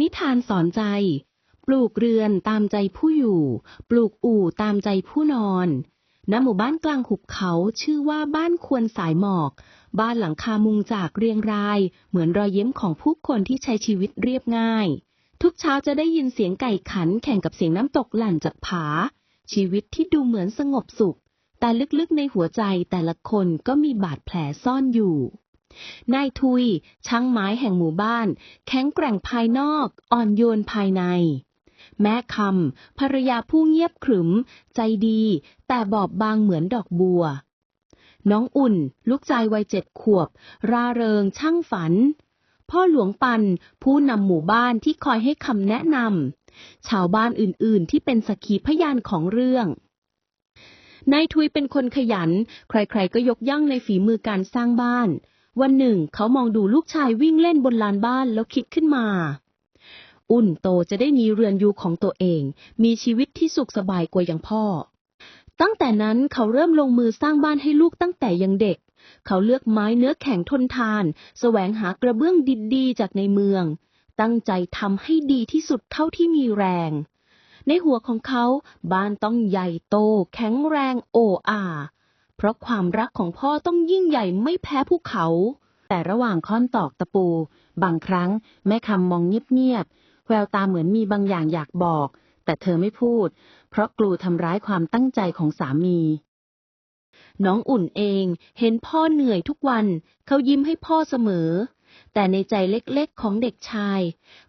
นิทานสอนใจ ปลูกเรือนตามใจผู้อยู่ ปลูกอู่ตามใจผู้นอน ณ หมู่บ้านกลางหุบเขาชื่อว่าบ้านควรสายหมอก บ้านหลังคามุงจากเรียงราย เหมือนรอยเยิ้มของผู้คนที่ใช้ชีวิตเรียบง่าย ทุกเช้าจะได้ยินเสียงไก่ขันแข่งกับเสียงน้ำตกหลั่นจากผา ชีวิตที่ดูเหมือนสงบสุข แต่ลึกๆในหัวใจแต่ละคนก็มีบาดแผลซ่อนอยู่ นายทุยช่างไม้แห่งหมู่บ้าน แข็งแกร่งภายนอก อ่อนโยนภายใน แม่คำภรรยาผู้เงียบขรึม ใจดี แต่บอบบางเหมือนดอกบัว น้องอุ่น ลูกชายวัยเจ็ดขวบ ราเริงช่างฝัน พ่อหลวงปัน ผู้นำหมู่บ้านที่คอยให้คำแนะนำชาวบ้านอื่นๆ ที่เป็นสักขีพยานของเรื่องนายทุยเป็นคนขยัน ใครๆ ก็ยกย่องในฝีมือการสร้างบ้าน วันหนึ่งเขามองดูลูกชายวิ่งเล่นบนลานบ้านแล้วคิดขึ้นมา อุ่นโตจะได้มีเรือนอยู่ของตัวเอง มีชีวิตที่สุขสบายกว่าอย่างพ่อ ตั้งแต่นั้นเขาเริ่มลงมือสร้างบ้านให้ลูกตั้งแต่ยังเด็ก เขาเลือกไม้เนื้อแข็งทนทานแสวงหากระเบื้องดีๆจากในเมือง ตั้งใจทำให้ดีที่สุดเท่าที่มีแรง ในหัวของเขาบ้านต้องใหญ่โต แข็งแรงโอ้อา เพราะความรักของพ่อต้องยิ่งใหญ่ไม่แพ้ภูเขา แต่ระหว่างค้อนตอกตะปู บางครั้งแม่คำมองเงียบๆ แววตาเหมือนมีบางอย่างอยากบอก แต่เธอไม่พูด เพราะกลัวทำร้ายความตั้งใจของสามี น้องอุ่นเองเห็นพ่อเหนื่อยทุกวัน เขายิ้มให้พ่อเสมอ แต่ในใจเล็กๆของเด็กชาย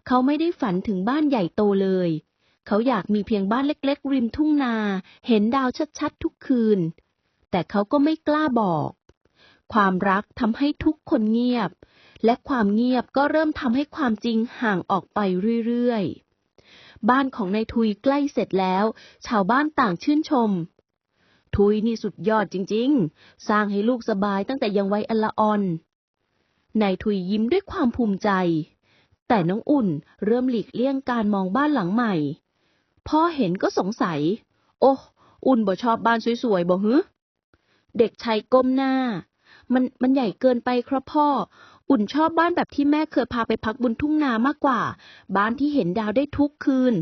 เขาไม่ได้ฝันถึงบ้านใหญ่โตเลยเขาอยากมีเพียงบ้านเล็ก ๆ ริมทุ่งนา เห็นดาวชัด ๆ ทุกคืน แต่เขาก็ไม่กล้าบอก ความรักทำให้ทุกคนเงียบ และความเงียบก็เริ่มทำให้ความจริงห่างออกไปเรื่อยๆ บ้านของนายทุยใกล้เสร็จแล้ว ชาวบ้านต่างชื่นชม ทุยนี่สุดยอดจริงๆ สร้างให้ลูกสบายตั้งแต่ยังวัยอันละออนนายทุยยิ้มด้วยความภูมิใจ แต่น้องอุ่นเริ่มหลีกเลี่ยงการมองบ้านหลังใหม่ พ่อเห็นก็สงสัย โอ้ อุ่นบ่ชอบบ้านสวยๆบ่ฮึ เด็กชายก้มหน้า มันมันใหญ่เกินไปครับพ่อ อุ่นชอบบ้านแบบที่แม่เคยพาไปพักบนทุ่งนามากกว่า บ้านที่เห็นดาวได้ทุกคืน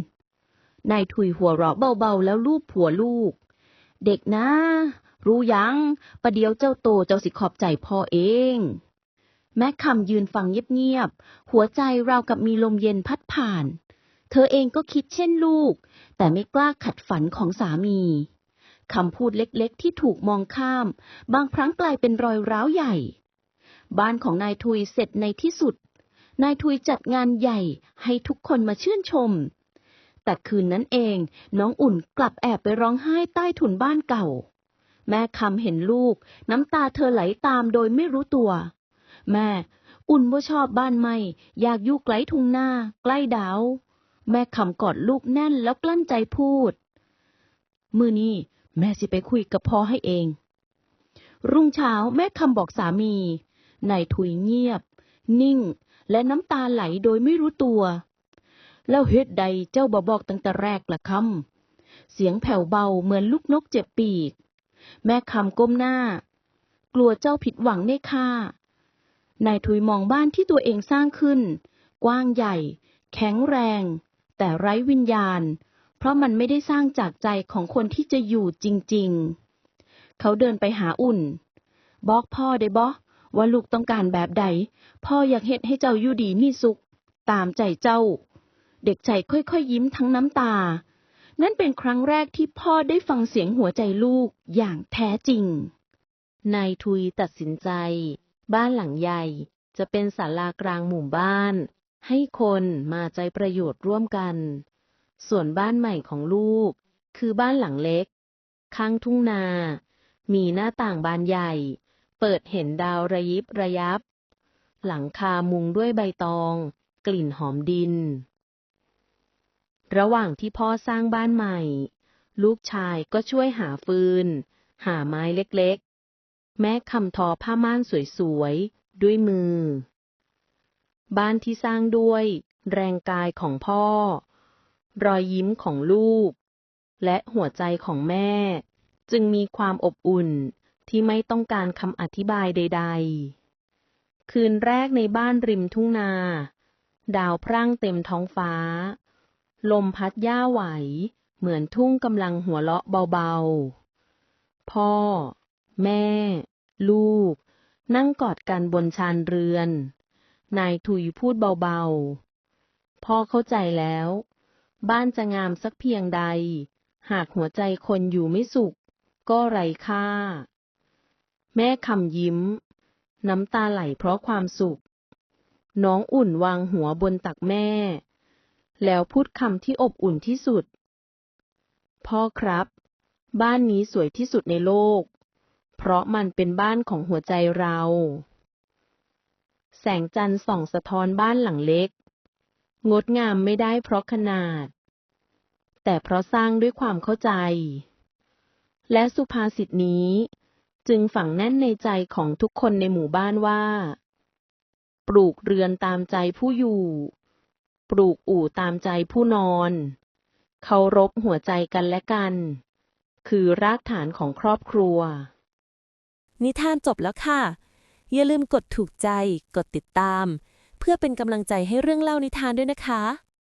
นายทุยหัวเราะเบาๆ แล้วลูบหัวลูก เด็กนะ รู้ยังประเดี๋ยวเจ้าโตเจ้าสิขอบใจพ่อเองแม่คำยืนฟังเงียบๆ หัวใจราวกับมีลมเย็นพัดผ่าน เธอเองก็คิดเช่นลูก แต่ไม่กล้าขัดฝันของสามี คำพูดเล็กๆ ที่ถูกมองข้าม บางครั้งกลายเป็นรอยร้าวใหญ่ บ้านของนายทุยเสร็จในที่สุด นายทุยจัดงานใหญ่ให้ทุกคนมาชื่นชม แต่คืนนั้นเองน้องอุ่นกลับแอบไปร้องไห้ใต้ถุนบ้านเก่า แม่คำเห็นลูก น้ำตาเธอไหลตามโดยไม่รู้ตัว แม่ อุ่นว่ชอบบ้านไม่ อยากอยู่ไกลทุ่งหน้า ใกล้ดาวแม่คำกอดลูกแน่นแล้วกลั้นใจพูด มือนี้ แม่สิไปคุยกับพ่อให้เอง รุ่งเช้าแม่คำบอกสามีนายทุยเงียบ นิ่ง และน้ำตาไหลโดยไม่รู้ตัว แล้วเฮ็ดใดเจ้าบ่บอกตั้งแต่แรกละคำเสียงแผ่วเบาเหมือนลูกนกเจ็บปีก แม่คำก้มหน้า กลัวเจ้าผิดหวังแน่ค่านายทุยมองบ้านที่ตัวเองสร้างขึ้น กว้างใหญ่ แข็งแรง แต่ไร้วิญญาณ เพราะมันไม่ได้สร้างจากใจของคนที่จะอยู่จริง ๆ เขาเดินไปหาอุ่น บอกพ่อได้บอว่าลูกต้องการแบบใด พ่ออยากเฮ็ดให้เจ้าอยู่ดีมีสุข ตามใจเจ้า เด็กใจค่อยๆยิ้มทั้งน้ำตา นั่นเป็นครั้งแรกที่พ่อได้ฟังเสียงหัวใจลูกอย่างแท้จริง นายทุยตัดสินใจ บ้านหลังใหญ่จะเป็นศาลากลางหมู่บ้าน ให้คนมาใจประโยชน์ร่วมกัน ส่วนบ้านใหม่ของลูก คือบ้านหลังเล็ก ข้างทุ่งนา มีหน้าต่างบานใหญ่ เปิดเห็นดาวระยิบระยับ หลังคามุงด้วยใบตอง กลิ่นหอมดิน ระหว่างที่พ่อสร้างบ้านใหม่ ลูกชายก็ช่วยหาฟืน หาไม้เล็กๆ แม่คำทอผ้าม่านสวยๆ ด้วยมือ บ้านที่สร้างด้วย แรงกายของพ่อ รอยยิ้มของลูก และหัวใจของแม่ จึงมีความอบอุ่นที่ไม่ต้องการคำอธิบายใด ๆ คืนแรกในบ้านริมทุ่งนา ดาวพร่างเต็มท้องฟ้า ลมพัดหญ้าไหว เหมือนทุ่งกำลังหัวเราะเบาๆ พ่อ แม่ ลูก นั่งกอดกันบนชานเรือน นายทุยพูดเบาๆ พ่อเข้าใจแล้ว บ้านจะงามสักเพียงใด หากหัวใจคนอยู่ไม่สุข ก็ไร้ค่า แม่คำยิ้ม น้ำตาไหลเพราะความสุข น้องอุ่นวางหัวบนตักแม่ แล้วพูดคำที่อบอุ่นที่สุด พ่อครับ บ้านนี้สวยที่สุดในโลก เพราะมันเป็นบ้านของหัวใจเรา แสงจันทร์ส่องสะท้อนบ้านหลังเล็ก งดงามไม่ได้เพราะขนาด แต่เพราะสร้างด้วยความเข้าใจ และสุภาษิตนี้ จึงฝังแน่นในใจของทุกคนในหมู่บ้านว่า ปลูกเรือนตามใจผู้อยู่ ปลูกอู่ตามใจผู้นอนเคารพหัวใจกันและกัน คือรากฐานของครอบครัว นิทานจบแล้วค่ะ อย่าลืมกดถูกใจ กดติดตาม เพื่อเป็นกำลังใจให้เรื่องเล่านิทานด้วยนะคะ